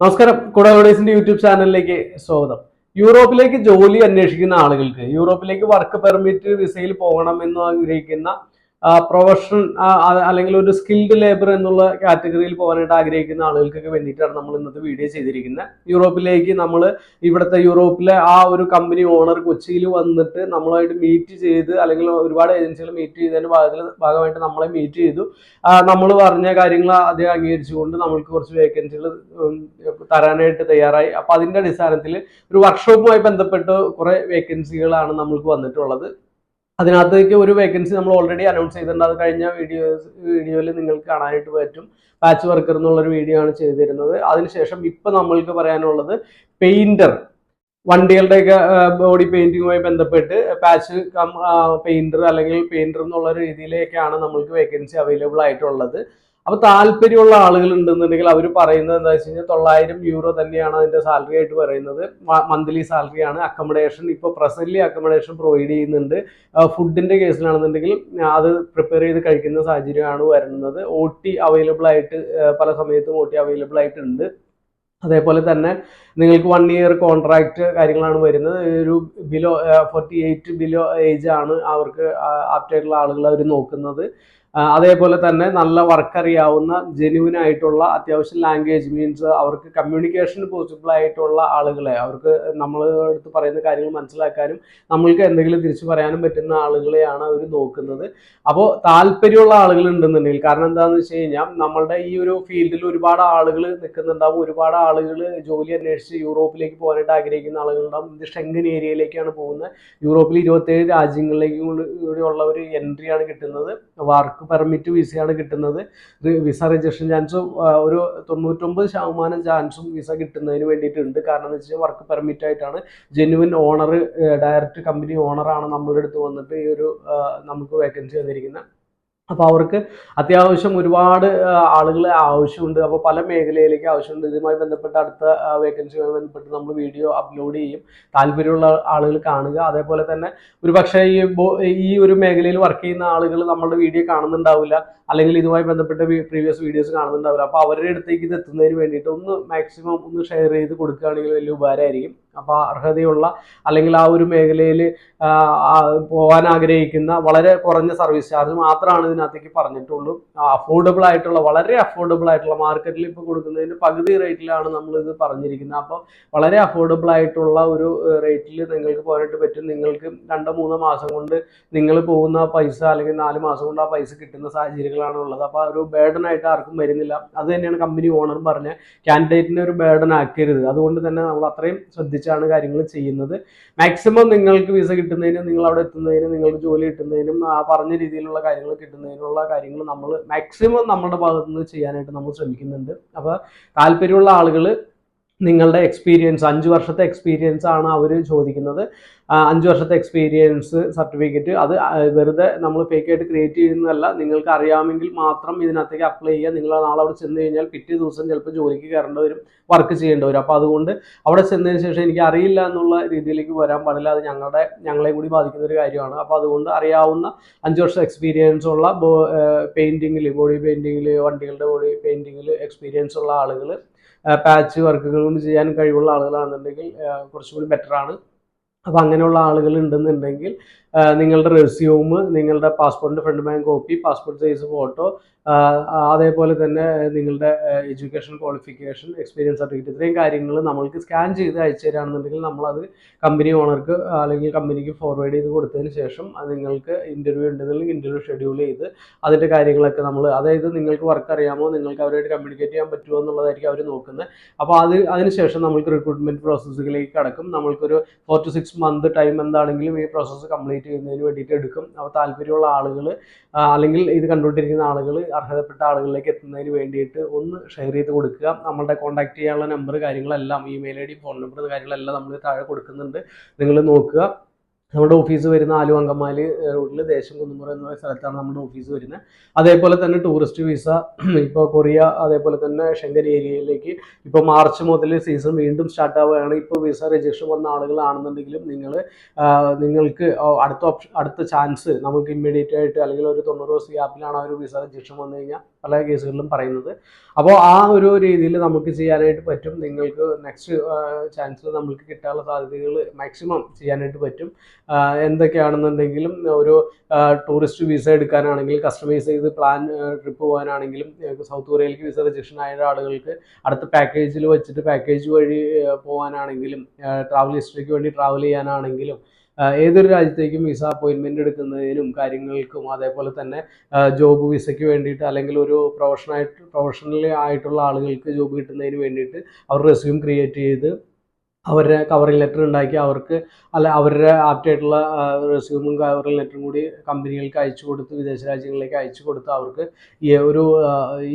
നമസ്കാരം. കുടലോഡേസിന്റെ യൂട്യൂബ് ചാനലിലേക്ക് സ്വാഗതം. യൂറോപ്പിലേക്ക് ജോലി അന്വേഷിക്കുന്ന ആളുകൾക്ക് യൂറോപ്പിലേക്ക് വർക്ക് പെർമിറ്റ് വിസയിൽ പോകണം എന്ന് ആഗ്രഹിക്കുന്ന പ്രൊഫഷൻ അല്ലെങ്കിൽ ഒരു സ്കിൽഡ് ലേബർ എന്നുള്ള കാറ്റഗറിയിൽ പോകാനായിട്ട് ആഗ്രഹിക്കുന്ന ആളുകൾക്കൊക്കെ വേണ്ടിയിട്ടാണ് നമ്മൾ ഇന്നത്തെ വീഡിയോ ചെയ്തിരിക്കുന്നത് യൂറോപ്പിലേക്ക് നമ്മൾ ഇവിടുത്തെ യൂറോപ്പിലെ ആ ഒരു കമ്പനി ഓണർ കൊച്ചിയിൽ വന്നിട്ട് നമ്മളായിട്ട് മീറ്റ് ചെയ്ത് അല്ലെങ്കിൽ ഒരുപാട് ഏജൻസികൾ മീറ്റ് ചെയ്തതിന്റെ ഭാഗത്തിൽ ഭാഗമായിട്ട് നമ്മളെ മീറ്റ് ചെയ്തു. നമ്മൾ പറഞ്ഞ കാര്യങ്ങൾ അദ്ദേഹം അംഗീകരിച്ചുകൊണ്ട് നമ്മൾക്ക് കുറച്ച് വേക്കൻസികൾ തരാനായിട്ട് തയ്യാറായി. അപ്പോൾ അതിന്റെ അടിസ്ഥാനത്തിൽ ഒരു വർക്ക്ഷോപ്പുമായി ബന്ധപ്പെട്ട് കുറേ വേക്കൻസികളാണ് നമ്മൾക്ക് വന്നിട്ടുള്ളത്. അതിനകത്തേക്ക് ഒരു വേക്കൻസി നമ്മൾ ഓൾറെഡി അനൗൺസ് ചെയ്തിട്ടുണ്ട്. അത് കഴിഞ്ഞ വീഡിയോസ് വീഡിയോയിൽ നിങ്ങൾക്ക് കാണാനായിട്ട് പറ്റും. പാച്ച് വർക്കർ എന്നുള്ളൊരു വീഡിയോ ആണ് ചെയ്തിരുന്നത്. അതിനുശേഷം ഇപ്പം നമ്മൾക്ക് പറയാനുള്ളത് പെയിന്റർ വണ്ടികളുടെയൊക്കെ ബോഡി പെയിന്റിങ്ങുമായി ബന്ധപ്പെട്ട് പാച്ച് കം പെയിന്റർ അല്ലെങ്കിൽ പെയിന്റർ എന്നുള്ള രീതിയിലേക്കാണ് നമ്മൾക്ക് വേക്കൻസി അവൈലബിൾ ആയിട്ടുള്ളത്. അപ്പൊ താല്പര്യമുള്ള ആളുകൾ ഉണ്ടെന്നുണ്ടെങ്കിൽ അവർ പറയുന്നത് എന്താ വെച്ച് കഴിഞ്ഞാൽ തൊള്ളായിരം യൂറോ തന്നെയാണ് അതിന്റെ സാലറി ആയിട്ട് പറയുന്നത്. മന്ത്ലി സാലറി ആണ്. അക്കോമഡേഷൻ ഇപ്പോൾ പ്രസന്റ്ലി അക്കോമഡേഷൻ പ്രൊവൈഡ് ചെയ്യുന്നുണ്ട്. ഫുഡിന്റെ കേസിലാണെന്നുണ്ടെങ്കിൽ അത് പ്രിപ്പയർ ചെയ്ത് കഴിക്കുന്ന സാഹചര്യമാണ് വരുന്നത്. ഒ ടി അവൈലബിൾ ആയിട്ട് പല സമയത്തും ഒ ടി അവൈലബിൾ ആയിട്ടുണ്ട്. അതേപോലെ തന്നെ നിങ്ങൾക്ക് വൺ ഇയർ കോൺട്രാക്ട് കാര്യങ്ങളാണ് വരുന്നത്. ഒരു below forty eight below age ആണ് അവർക്ക് ആപ്റ്റായിട്ടുള്ള ആളുകൾ അവർ നോക്കുന്നത്. അതേപോലെ തന്നെ നല്ല വർക്ക് അറിയാവുന്ന ജെന്യൂൻ ആയിട്ടുള്ള അത്യാവശ്യം ലാംഗ്വേജ് മീൻസ് അവർക്ക് കമ്മ്യൂണിക്കേഷൻ പോസിബിൾ ആയിട്ടുള്ള ആളുകളെ അവർക്ക് നമ്മൾ അടുത്ത് പറയുന്ന കാര്യങ്ങൾ മനസ്സിലാക്കാനും നമ്മൾക്ക് എന്തെങ്കിലും തിരിച്ചു പറയാനും പറ്റുന്ന ആളുകളെയാണ് അവർ നോക്കുന്നത്. അപ്പോൾ താല്പര്യമുള്ള ആളുകൾ ഉണ്ടെന്നുണ്ടെങ്കിൽ കാരണം എന്താണെന്ന് വെച്ച് കഴിഞ്ഞാൽ നമ്മളുടെ ഈ ഒരു ഫീൽഡിൽ ഒരുപാട് ആളുകൾ നിൽക്കുന്നുണ്ടാവും. ഒരുപാട് ആളുകൾ ജോലി അന്വേഷിച്ച് യൂറോപ്പിലേക്ക് പോകാനായിട്ട് ആഗ്രഹിക്കുന്ന ആളുകളുണ്ടാവും. ഇത് ഷെങ്കൻ ഏരിയയിലേക്കാണ് പോകുന്നത്. യൂറോപ്പിൽ ഇരുപത്തേഴ് രാജ്യങ്ങളിലേക്കും കൂടി ഉള്ള ഒരു എൻട്രിയാണ് കിട്ടുന്നത്. വർക്ക് പെർമിറ്റ് വിസയാണ് കിട്ടുന്നത്. വിസ രജിസ്ട്രേഷൻ ചാൻസ് ഒരു തൊണ്ണൂറ്റൊമ്പത് ശതമാനം ചാൻസും വിസ കിട്ടുന്നതിന് വേണ്ടിയിട്ടുണ്ട്. കാരണം എന്ന് വെച്ചാൽ വർക്ക് പെർമിറ്റ് ആയിട്ടാണ് ജെന്യുവൻ ഓണർ ഡയറക്റ്റ് കമ്പനി ഓണറാണ് നമ്മളുടെ അടുത്ത് വന്നിട്ട് ഈ ഒരു നമുക്ക് വേക്കൻസി തന്നിരിക്കുന്നത് അപ്പോൾ അവർക്ക് അത്യാവശ്യം ഒരുപാട് ആളുകളെ ആവശ്യമുണ്ട്. അപ്പോൾ പല മേഖലയിലേക്ക് ആവശ്യമുണ്ട്. ഇതുമായി ബന്ധപ്പെട്ട് അടുത്ത വേക്കൻസിയുമായി ബന്ധപ്പെട്ട് നമ്മൾ വീഡിയോ അപ്ലോഡ് ചെയ്യും. താല്പര്യമുള്ള ആളുകൾ കാണുക. അതേപോലെ തന്നെ ഒരു പക്ഷേ ഈ ഈ ഒരു മേഖലയിൽ വർക്ക് ചെയ്യുന്ന ആളുകൾ നമ്മളുടെ വീഡിയോ കാണുന്നുണ്ടാവില്ല. അല്ലെങ്കിൽ ഇതുമായി ബന്ധപ്പെട്ട് പ്രീവിയസ് വീഡിയോസ് കാണുന്നുണ്ടാവില്ല. അപ്പോൾ അവരുടെ അടുത്തേക്ക് ഇത് എത്തുന്നതിന് വേണ്ടിയിട്ട് ഒന്ന് മാക്സിമം ഒന്ന് ഷെയർ ചെയ്ത് കൊടുക്കുകയാണെങ്കിൽ വലിയ ഉപകാരമായിരിക്കും. അപ്പോൾ അർഹതയുള്ള അല്ലെങ്കിൽ ആ ഒരു മേഖലയിൽ പോകാൻ ആഗ്രഹിക്കുന്ന വളരെ കുറഞ്ഞ സർവീസ് ചാർജ് മാത്രമാണ് ഇതിനകത്തേക്ക് പറഞ്ഞിട്ടുള്ളൂ. അഫോർഡബിൾ ആയിട്ടുള്ള വളരെ അഫോർഡബിൾ ആയിട്ടുള്ള മാർക്കറ്റിൽ ഇപ്പോൾ കൊടുക്കുന്നതിന് പകുതി റേറ്റിലാണ് നമ്മൾ ഇത് പറഞ്ഞിരിക്കുന്നത്. അപ്പോൾ വളരെ അഫോർഡബിൾ ആയിട്ടുള്ള ഒരു റേറ്റിൽ നിങ്ങൾക്ക് പോരായിട്ട് പറ്റും. നിങ്ങൾക്ക് രണ്ടോ മൂന്നോ മാസം കൊണ്ട് നിങ്ങൾ പോകുന്ന പൈസ അല്ലെങ്കിൽ നാല് മാസം കൊണ്ട് ആ പൈസ കിട്ടുന്ന സാഹചര്യങ്ങളാണ് ഉള്ളത്. അപ്പോൾ ഒരു ബേർഡൻ ആയിട്ട് ആർക്കും വരുന്നില്ല. അത് തന്നെയാണ് കമ്പനി ഓണർ പറഞ്ഞ കാൻഡിഡേറ്റിനെ ഒരു ബേർഡൻ ആക്കരുത്. അതുകൊണ്ട് തന്നെ നമ്മൾ അത്രയും ശ്രദ്ധിച്ചാണ് കാര്യങ്ങൾ ചെയ്യുന്നത്. മാക്സിമം നിങ്ങൾക്ക് വിസ കിട്ടുന്നതിനും നിങ്ങൾ അവിടെ എത്തുന്നതിനും നിങ്ങൾക്ക് ജോലി കിട്ടുന്നതിനും ആ പറഞ്ഞ രീതിയിലുള്ള കാര്യങ്ങൾ കിട്ടുന്നതിനുള്ള കാര്യങ്ങൾ നമ്മൾ മാക്സിമം നമ്മുടെ ഭാഗത്തു നിന്ന് ചെയ്യാനായിട്ട് നമ്മൾ ശ്രമിക്കുന്നുണ്ട്. അപ്പോൾ താല്പര്യമുള്ള ആളുകൾ നിങ്ങളുടെ എക്സ്പീരിയൻസ് അഞ്ച് വർഷത്തെ എക്സ്പീരിയൻസ് ആണ് അവർ ചോദിക്കുന്നത്. അഞ്ച് വർഷത്തെ എക്സ്പീരിയൻസ് സർട്ടിഫിക്കറ്റ് അത് വെറുതെ നമ്മൾ ഫേക്ക് ആയിട്ട് ക്രിയേറ്റ് ചെയ്യുന്നതല്ല. നിങ്ങൾക്ക് അറിയാമെങ്കിൽ മാത്രം ഇതിനകത്തേക്ക് അപ്ലൈ ചെയ്യുക. നിങ്ങൾ നാളെ അവിടെ ചെന്ന് കഴിഞ്ഞാൽ പിറ്റേ ദിവസം ചിലപ്പോൾ ജോലിക്ക് കയറേണ്ടി വരും വർക്ക് ചെയ്യേണ്ടി വരും. അപ്പോൾ അതുകൊണ്ട് അവിടെ ചെന്നതിന് ശേഷം എനിക്ക് അറിയില്ല എന്നുള്ള രീതിയിലേക്ക് വരാൻ പാടില്ല. അത് ഞങ്ങളുടെ ഞങ്ങളെ കൂടി ബാധിക്കുന്ന ഒരു കാര്യമാണ്. അപ്പോൾ അതുകൊണ്ട് അറിയാവുന്ന അഞ്ച് വർഷം എക്സ്പീരിയൻസ് ഉള്ള പെയിന്റിങ്ങിൽ ബോഡി പെയിന്റിങ്ങിൽ വണ്ടികളുടെ ബോഡി പെയിന്റിങ്ങിൽ എക്സ്പീരിയൻസ് ഉള്ള ആളുകൾ പാച്ച് വർക്കുകൾ ചെയ്യാൻ കഴിവുള്ള ആളുകളാണെന്നുണ്ടെങ്കിൽ കുറച്ചുകൂടി ബെറ്ററാണ് അപ്പോൾ അങ്ങനെയുള്ള ആളുകൾ ഉണ്ടെന്നുണ്ടെങ്കിൽ നിങ്ങളുടെ റെസ്യൂം നിങ്ങളുടെ പാസ്പോർട്ടിന്റെ front back copy passport size photo അതേപോലെ തന്നെ നിങ്ങളുടെ എഡ്യൂക്കേഷൻ ക്വാളിഫിക്കേഷൻ എക്സ്പീരിയൻസ് സർട്ടിഫിക്കറ്റ് ഇത്രയും കാര്യങ്ങൾ നമ്മൾക്ക് സ്കാൻ ചെയ്ത് അയച്ചു തരാണെന്നുണ്ടെങ്കിൽ നമ്മളത് കമ്പനി ഓണർക്ക് അല്ലെങ്കിൽ കമ്പനിക്ക് ഫോർവേഡ് ചെയ്ത് കൊടുത്തതിന് ശേഷം നിങ്ങൾക്ക് ഇന്റർവ്യൂ ഉണ്ടെന്നുണ്ടെങ്കിൽ ഇന്റർവ്യൂ ഷെഡ്യൂൾ ചെയ്ത് അതിന്റെ കാര്യങ്ങളൊക്കെ നമ്മൾ അതായത് നിങ്ങൾക്ക് വർക്ക് അറിയാമോ നിങ്ങൾക്ക് അവരുമായിട്ട് കമ്മ്യൂണിക്കേറ്റ് ചെയ്യാൻ പറ്റുമോ എന്നുള്ളതായിരിക്കും അവർ നോക്കുന്നത്. അപ്പോൾ അത് അതിനുശേഷം നമ്മൾക്ക് റിക്രൂട്ട്മെന്റ് പ്രോസസ്സുകളിലേക്ക് കടക്കും നമ്മൾക്കൊരു four to six month time എന്താണെങ്കിലും ഈ പ്രോസസ്സ് കംപ്ലീറ്റ് ചെയ്യുന്നതിന് വേണ്ടിയിട്ട് എടുക്കും. അപ്പോൾ താല്പര്യമുള്ള ആളുകൾ അല്ലെങ്കിൽ ഇത് കണ്ടുകൊണ്ടിരിക്കുന്ന ആളുകൾ അർഹതപ്പെട്ട ആളുകളിലേക്ക് എത്തുന്നതിന് വേണ്ടിയിട്ട് ഒന്ന് ഷെയർ ചെയ്ത് കൊടുക്കുക. നമ്മളുടെ കോൺടാക്ട് ചെയ്യാനുള്ള നമ്പർ കാര്യങ്ങളെല്ലാം email I D phone number കാര്യങ്ങളെല്ലാം നമ്മൾ താഴെ കൊടുക്കുന്നുണ്ട്. നിങ്ങൾ നോക്കുക. നമ്മുടെ ഓഫീസ് വരുന്ന ആലു അങ്കമാലി റോഡിൽ ദേശം കുന്നുമുറ എന്ന സ്ഥലത്താണ് നമ്മുടെ ഓഫീസ് വരുന്നത്. അതേപോലെ തന്നെ ടൂറിസ്റ്റ് വിസ ഇപ്പോൾ കൊറിയ അതേപോലെ തന്നെ ഷെങ്കൻ ഏരിയയിലേക്ക് ഇപ്പോൾ മാർച്ച് മുതൽ സീസൺ വീണ്ടും സ്റ്റാർട്ട് ആവുകയാണ്. ഇപ്പോൾ വിസ രജിസ്റ്റർ വന്ന ആളുകളാണെന്നുണ്ടെങ്കിലും നിങ്ങൾ നിങ്ങൾക്ക് അടുത്ത ഓപ്ഷൻ അടുത്ത ചാൻസ് നമുക്ക് ഇമ്മീഡിയറ്റ് ആയിട്ട് അല്ലെങ്കിൽ ഒരു തൊണ്ണൂറ് ദിവസം ഗ്യാപ്പിലാണ് ആ ഒരു വിസ രജിസ്റ്റർ വന്നു കഴിഞ്ഞാൽ പല കേസുകളിലും പറയുന്നത്. അപ്പോൾ ആ ഒരു രീതിയിൽ നമുക്ക് ചെയ്യാനായിട്ട് പറ്റും. നിങ്ങൾക്ക് നെക്സ്റ്റ് ചാൻസിൽ നമുക്ക് കിട്ടാനുള്ള സാധ്യതകൾ മാക്സിമം ചെയ്യാനായിട്ട് പറ്റും. എന്തൊക്കെയാണെന്നുണ്ടെങ്കിലും ഒരു ടൂറിസ്റ്റ് വിസ എടുക്കാനാണെങ്കിൽ കസ്റ്റമൈസ് ചെയ്ത് പ്ലാൻ ട്രിപ്പ് പോകാനാണെങ്കിലും സൗത്ത് കൊറിയയിലേക്ക് വിസ റിജക്ഷൻ ആയ ആളുകൾക്ക് അടുത്ത പാക്കേജിൽ വെച്ചിട്ട് പാക്കേജ് വഴി പോകാനാണെങ്കിലും ട്രാവൽ ഹിസ്റ്ററിക്ക് വേണ്ടി ട്രാവൽ ചെയ്യാനാണെങ്കിലും ഏതൊരു രാജ്യത്തേക്കും വിസ അപ്പോയിൻമെന്റ് എടുക്കുന്നതിനും കാര്യങ്ങൾക്കും അതേപോലെ തന്നെ ജോബ് വിസയ്ക്ക് വേണ്ടിയിട്ട് അല്ലെങ്കിൽ ഒരു പ്രൊഫഷനായിട്ട് പ്രൊഫഷണലി ആയിട്ടുള്ള ആളുകൾക്ക് ജോബ് കിട്ടുന്നതിന് വേണ്ടിയിട്ട് അവർ റെസ്യൂം ക്രിയേറ്റ് ചെയ്ത് അവരുടെ കവറിംഗ് ലെറ്റർ ഉണ്ടാക്കി അവർക്ക് അല്ല അവരുടെ ആപ്റ്റ് ആയിട്ടുള്ള റെസ്യൂമും കവറിംഗ് ലെറ്ററും കൂടി കമ്പനികൾക്ക് അയച്ചു കൊടുത്ത് വിദേശ രാജ്യങ്ങളിലേക്ക് അയച്ചു കൊടുത്ത് അവർക്ക് ഈ ഒരു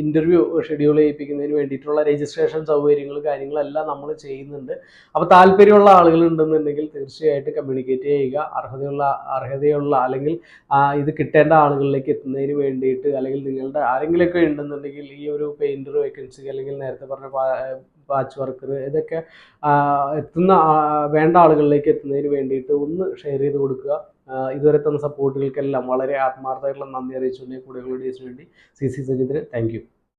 ഇന്റർവ്യൂ ഷെഡ്യൂൾ ചെയ്യിപ്പിക്കുന്നതിന് വേണ്ടിയിട്ടുള്ള രജിസ്ട്രേഷൻ സൗകര്യങ്ങൾ കാര്യങ്ങളെല്ലാം നമ്മൾ ചെയ്യുന്നുണ്ട്. അപ്പോൾ താല്പര്യമുള്ള ആളുകൾ ഉണ്ടെന്നുണ്ടെങ്കിൽ തീർച്ചയായിട്ടും കമ്മ്യൂണിക്കേറ്റ് ചെയ്യുക. അർഹതയുള്ള അർഹതയുള്ള അല്ലെങ്കിൽ ഇത് കിട്ടേണ്ട ആളുകളിലേക്ക് എത്തുന്നതിന് വേണ്ടിയിട്ട് അല്ലെങ്കിൽ നിങ്ങളുടെ ആരെങ്കിലുമൊക്കെ ഉണ്ടെന്നുണ്ടെങ്കിൽ ഈ ഒരു പെയിന്റർ വേക്കൻസി അല്ലെങ്കിൽ നേരത്തെ പറഞ്ഞ പാച്ച് വർക്കർ ഇതൊക്കെ എത്തുന്ന വേണ്ട ആളുകളിലേക്ക് എത്തുന്നതിന് വേണ്ടിയിട്ട് ഒന്ന് ഷെയർ ചെയ്ത് കൊടുക്കുക. ഇതുവരെ തന്ന സപ്പോർട്ടുകൾക്കെല്ലാം വളരെ ആത്മാർത്ഥമായിട്ടുള്ള നന്ദി അറിയിച്ചുകൊണ്ട് കൂടുതൽ വീഡിയോസിന് വേണ്ടി സി സി സജിത്തിന് താങ്ക്